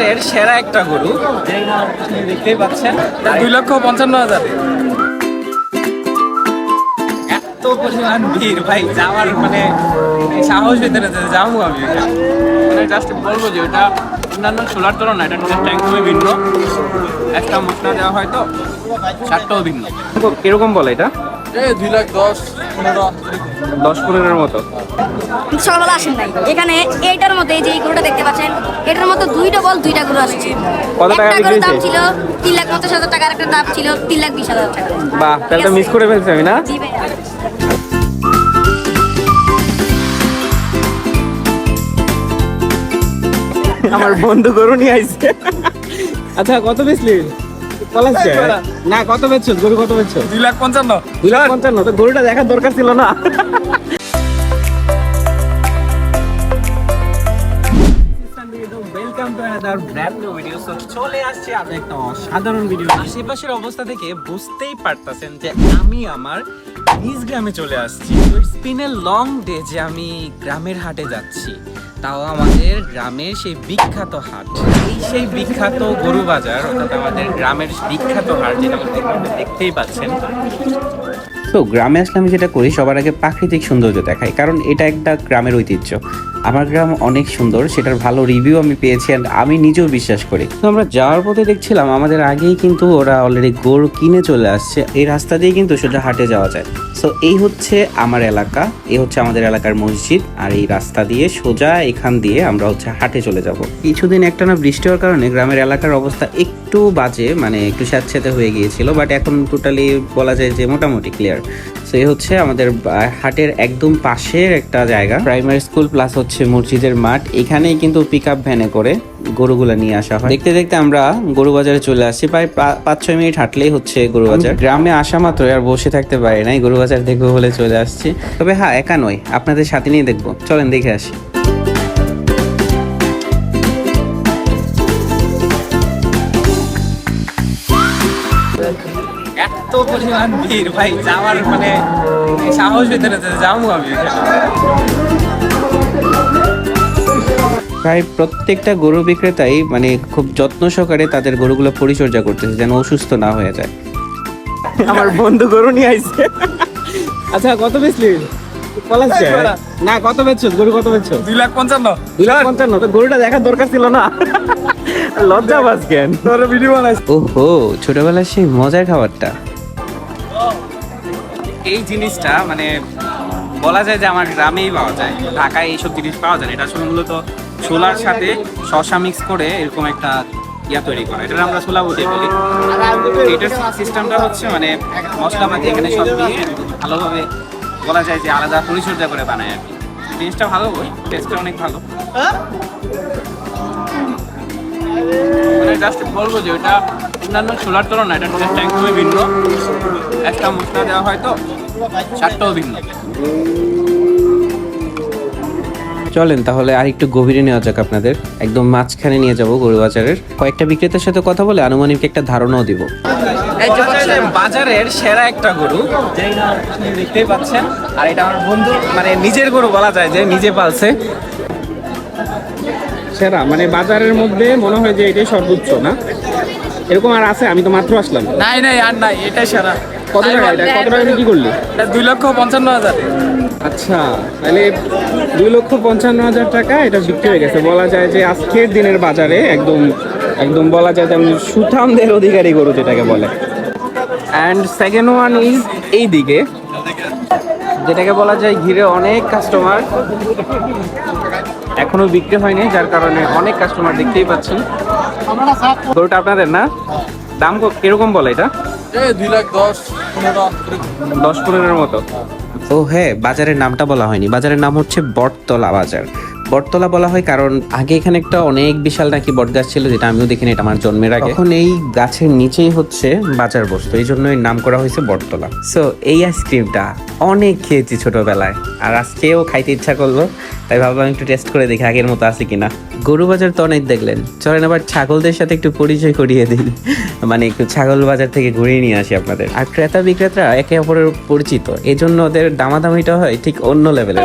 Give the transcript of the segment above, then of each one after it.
বাজারের সেরা একটা গরু। না দেখতেই পাচ্ছেন দুই লক্ষ পঞ্চান্ন হাজার। এত পরিমাণ ভিড়, ভাই, যাওয়ার মানে সাহস ভিতরে যাব আমি মানে জাস্ট বলব যে ওটা অন্যান্য সোলার তুলনায় এটা ট্যাঙ্ক ভিন্ন। একটা মশলা দেওয়া হয় তো, সারটাও ভিন্ন। কীরকম বলে এটা? দুই লাখ দশ পনেরো। দশ পনেরোর মতো। সকালবেলা আসেন নাই। এখানে এইটার এই যে এই গরুটা দেখতে পাচ্ছেন এটার মতো দুইটা বল দুইটা গরু আসছে। কত টাকা বিক্রি দাম ছিল তিন লাখ পঞ্চাশ হাজার টাকার একটা দাম ছিল তিন লাখ বিশ হাজার টাকা। বাহ তাহলে তো মিস করে ফেলছি আমি না? জি। আমার বন্ধু গরু নিয়ে আইছে। আচ্ছা কত বেচলি না কত বেচছো গরু কত বেচছো দুই লাখ পঞ্চান্ন। দুই লাখ পঞ্চান্ন? তো গরুটা দেখার দরকার ছিল না। Welcome to another brand new video so চলে আসছে আমি ভিডিও আশেপাশের অবস্থা থেকে বুঝতেই পারতাছেন যে আমি আমার নিজ গ্রামে চলে আসছি। লং ডে যে আমি গ্রামের হাটে যাচ্ছি। তাও আমাদের গ্রামের সেই বিখ্যাত হাট। এই সেই বিখ্যাত গরু বাজার, অর্থাৎ আমাদের গ্রামের বিখ্যাত হাট যেটা আপনারা দেখতেই পাচ্ছেন। তো গ্রামে আসলে আমি যেটা করি, সবার আগে প্রাকৃতিক সৌন্দর্য দেখাই, কারণ এটা একটা গ্রামের ঐতিহ্য। আমার গ্রাম অনেক সুন্দর, সেটার ভালো রিভিউ আমি পেয়েছি অ্যান্ড আমি নিজেও বিশ্বাস করি। তো আমরা যাওয়ার পথে দেখছিলাম, আমাদের আগেই কিন্তু ওরা অলরেডি গরু কিনে চলে আসছে, এই রাস্তা দিয়ে কিন্তু সেটা হাটে যাওয়া যায়। সো এই হচ্ছে আমার এলাকা, এই হচ্ছে আমাদের এলাকার মসজিদ, আর এই রাস্তা দিয়ে সোজা এখান দিয়ে আমরা হচ্ছে হাটে চলে যাব। কিছুদিন একটা না বৃষ্টি হওয়ার কারণে গ্রামের এলাকার অবস্থা একটু বাজে মানে একটু স্যাঁতস্যাঁতে হয়ে গিয়েছিল বাট এখন টোটালি বলা যায় যে মোটামুটি ক্লিয়ার সো এই হচ্ছে আমাদের হাটের একদম পাশের একটা জায়গা। প্রাইমারি স্কুল প্লাস হচ্ছে মসজিদের মাঠ। এখানেই কিন্তু পিক আপ ভ্যানে করে গরুগুলো নিয়ে আসা হয়। দেখতে দেখতে আমরা গরু বাজারে চলে আসি। প্রায় পাঁচ ছয় মিনিট হাঁটলেই হচ্ছে গরু বাজার গ্রামে আসা মাত্র আর বসে থাকতে পারি নাই। গরু বাজার দেখব বলে চলে আসছি। তবে হ্যাঁ একা নয় আপনাদের সাথে নিয়ে দেখব। চলেন দেখে আসি। এত পরিমাণ ভিড় ভাই যাওয়ার মানে সাহস ভিতরে যাব আমি। প্রায় প্রত্যেকটা গরু বিক্রেতাই মানে খুব যত্ন সহকারে তাদের গরুগুলো পরিচর্যা করতেছে যেন অসুস্থ না হয়ে যায়। আমার বন্ধু গরু নিয়ে আইছে। আচ্ছা কত বেচলি? পলাশছে না কত বেচছো? গরু কত বেচছো? দুই লাখ পঞ্চান্ন। দুই লাখ পঞ্চান্ন? তো গরুটা দেখার দরকার ছিল না। লজ্জা বাস কেন? তোর ভিডিও বানাইছি। ওহো ছোটবেলার সেই মজার খাবারটা। এই জিনিসটা মানে বলা যায় যে আমার গ্রামেই পাওয়া যায় ঢাকায় এইসব জিনিস পাওয়া যায় না। এটা আসলে মূলত ছোলার সাথে শশা মিক্স করে এরকম একটা ইয়া তৈরি করা। এটা আমরা ছোলা বলতে বলি এটার সিস্টেমটা হচ্ছে মানে মশলাপাতি এখানে সব দিয়ে ভালোভাবে বলা যায় যে আলাদা পরিচর্যা করে বানায় আর কি। জিনিসটা ভালো টেস্টটা অনেক ভালো। মানে জাস্ট বলব যে ওটা অন্যান্য ছোলার তুলনা এটা টেস্টটা একদমই ভিন্ন। একটা মশলা দেওয়া হয় তো চারটাও ভিন্ন। চলেন তাহলে আর একটু গভীরে নেওয়া যাক আপনাদের। একদম মাঝখানে নিয়ে যাব গরু বাজারের কয়েকটা বিক্রেতার সাথে কথা বলে আনুমানিক একটা ধারণাও দিব। বাজারের সেরা একটা গরু দেখতেই পাচ্ছেন আর এটা আমার বন্ধু মানে নিজের গরু বলা যায় যে নিজে পালছে। সেরা মানে বাজারের মধ্যে মনে হয় যে এটাই সর্বোচ্চ না? এরকম আর আছে আমি তো মাত্র আসলাম। নাই নাই আর নাই এটাই সেরা। কত টাকা এটা? কত টাকা কি করলি? এটা দুই লক্ষ পঞ্চান্ন হাজার। আচ্ছা তাহলে দুই লক্ষ পঞ্চান্ন হাজার টাকা এটা বিক্রি হয়ে গেছে। বলা যায় যে আজকের দিনের বাজারে একদম একদম বলা যায় যে সুঠামদের অধিকারী গরু যেটাকে বলে। অ্যান্ড সেকেন্ড ওয়ান ইজ এই দিকে যেটাকে বলা যায় ঘিরে অনেক কাস্টমার এখনও বিক্রি হয়নি যার কারণে অনেক কাস্টমার দেখতেই পাচ্ছেন গরুটা আপনাদের না? দাম কীরকম বলে এটা? দুই লাখ দশ পনেরো দশ পনেরোর মতো। ও হ্যাঁ বাজারের নামটা বলা হয়নি। বাজারের নাম হচ্ছে বটতলা বাজার। বটতলা বলা হয় কারণ আগে এখানে একটা অনেক বিশাল নাকি বট গাছ ছিল যেটা আমিও দেখিনি এটা আমার জন্মের আগে। এখন এই গাছের নিচেই হচ্ছে বাজার বস্তু এই জন্য নাম করা হয়েছে বটতলা। সো এই আইসক্রিমটা অনেক খেয়েছি ছোটবেলায় আর আজকেও খাইতে ইচ্ছা করল তাই ভাবলাম একটু টেস্ট করে দেখি আগের মতো আছে কিনা। গরু বাজার তো অনেক দেখলেন চলেন আবার ছাগলদের সাথে একটু পরিচয় করিয়ে দিন মানে একটু ছাগল বাজার থেকে ঘুরিয়ে নিয়ে আসি আপনাদের। আর ক্রেতা বিক্রেতারা একে অপরের পরিচিত এই জন্য ওদের দামাদামিটা হয় ঠিক অন্য লেভেলের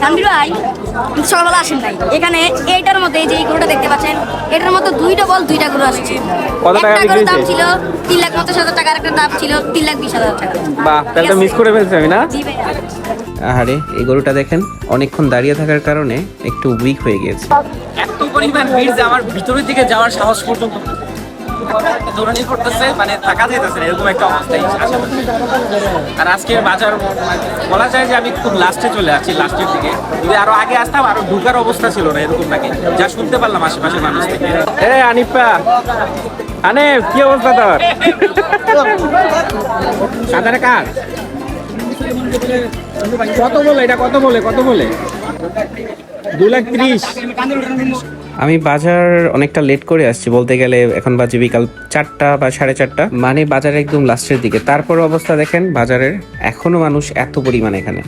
সানবির ভাই সকালবেলা আসেন নাই। এখানে এইটার মধ্যে এই যে এই গরুটা দেখতে পাচ্ছেন এটার মধ্যে দুইটা বল দুইটা গরু আসছে। কত টাকা বিক্রি দাম ছিল তিন লাখ পঞ্চাশ হাজার টাকা একটা দাম ছিল তিন লাখ বিশ হাজার টাকা। বাহ তাহলে তো মিস করে ফেলছি আমি না? জি ভাই। আহারে এই গরুটা দেখেন অনেকক্ষণ দাঁড়িয়ে থাকার কারণে একটু উইক হয়ে গিয়েছে। এত পরিমাণ ভিড় যে আমার ভিতরের দিকে যাওয়ার সাহস পর্যন্ত দৌড়ানি করতেছে মানে থাকা যেতেছে না, এরকম একটা অবস্থায়। আর আজকের বাজার বলা যায় যে আমি খুব লাস্টে চলে আসছি লাস্টের দিকে। যদি আরও আগে আসতাম আরও ঢুকার অবস্থা ছিল না এরকম নাকি যা শুনতে পারলাম আশেপাশের মানুষ থেকে। এ আনিফা আনে কি অবস্থা তোর? সাঁতারে কার? কত বলে এটা কত বলে কত বলে? দু লাখ ত্রিশ। আমি বাজার অনেকটা লেট করে আসছি বলতে গেলে এখন বাজে বিকাল চারটা বা সাড়ে চারটা। মানে বাজার একদম লাস্টের দিকে। তারপর অবস্থা দেখেন বাজারের এখনও মানুষ এত পরিমাণ এখানে।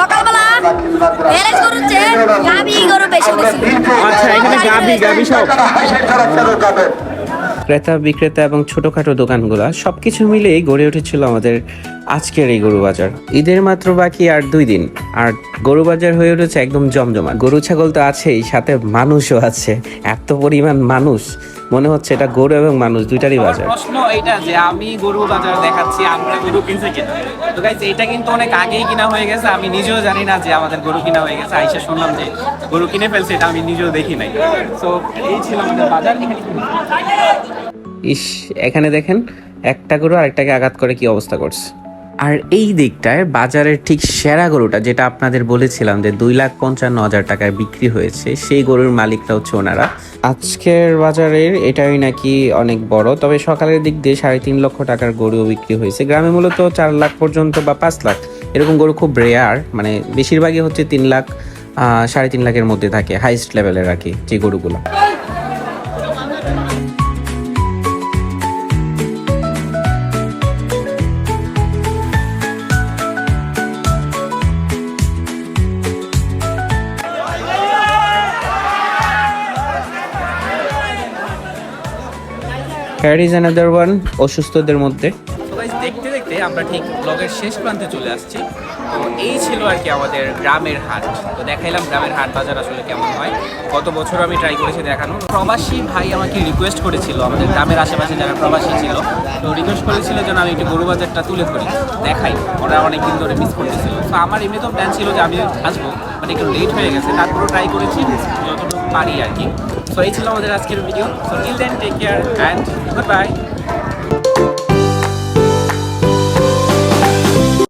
সকালবেলা আচ্ছা এখানে গাবি গাবি সব ক্রেতা বিক্রেতা এবং ছোটখাটো দোকানগুলা সবকিছু মিলেই গড়ে উঠেছিল আমাদের আজকের এই গরু বাজার। ঈদের মাত্র বাকি আর দুই দিন। আর গরু বাজার হয়ে উঠেছে একদম জমজমা গরু ছাগল তো আছেই সাথে মানুষও আছে। এত পরিমাণ মানুষ মনে হচ্ছে এটা গরু এবং মানুষ দুইটারই বাজার। প্রশ্ন এইটা যে আমি গরু বাজার দেখাচ্ছি আমরা গরু কিনছে কিনা? তো গাইজ এটা কিন্তু অনেক আগেই কিনা হয়ে গেছে। আমি নিজেও জানি না যে আমাদের গরু কিনা হয়ে গেছে। আইসা শুনলাম যে গরু কিনে ফেলছে এটা আমি নিজেও দেখি নাই। তো এই ছিল আমাদের বাজার। ইস এখানে দেখেন একটা গরু আরেকটাকে আঘাত করে কি অবস্থা করছে। আর এই দিকটায় বাজারের ঠিক সেরা গরুটা যেটা আপনাদের বলেছিলাম যে দুই লাখ পঞ্চান্ন হাজার টাকায় বিক্রি হয়েছে, সেই গরুর মালিকটা হচ্ছে ওনারা। আজকের বাজারের এটাই নাকি অনেক বড়, তবে সকালের দিক দিয়ে সাড়ে তিন লক্ষ টাকার গরুও বিক্রি হয়েছে। গ্রামে মূলত চার লাখ পর্যন্ত বা পাঁচ লাখ, এরকম গরু খুব রেয়ার মানে বেশিরভাগই হচ্ছে তিন লাখ সাড়ে তিন লাখের মধ্যে থাকে হাইস্ট লেভেলের আর কি, যে গরুগুলো। হ্যার ইজ অ্যানাদার ওয়ান অসুস্থদের মধ্যে। দেখতে দেখতে আমরা ঠিক ব্লগের শেষ প্রান্তে চলে আসছি। তো এই ছিল আর কি আমাদের গ্রামের হাট। তো দেখাইলাম গ্রামের হাট বাজার আসলে কেমন হয়। গত বছর আমি ট্রাই করেছি দেখানো। প্রবাসী ভাই আমাকে রিকোয়েস্ট করেছিল, আমাদের গ্রামের আশেপাশে যারা প্রবাসী ছিল। তো রিকোয়েস্ট করেছিল যেন আমি একটু গরু বাজারটা তুলে ধরি, দেখাই। ওরা অনেকদিন ধরে মিস করতেছিল। তো আমার এমনি তো প্ল্যান ছিল যে আমি আসব বাট একটু লেট হয়ে গেছে। তারপরেও ট্রাই করেছি। পারি আর কি। সো এই ছিল আমাদের আজকের video so till then take care and good bye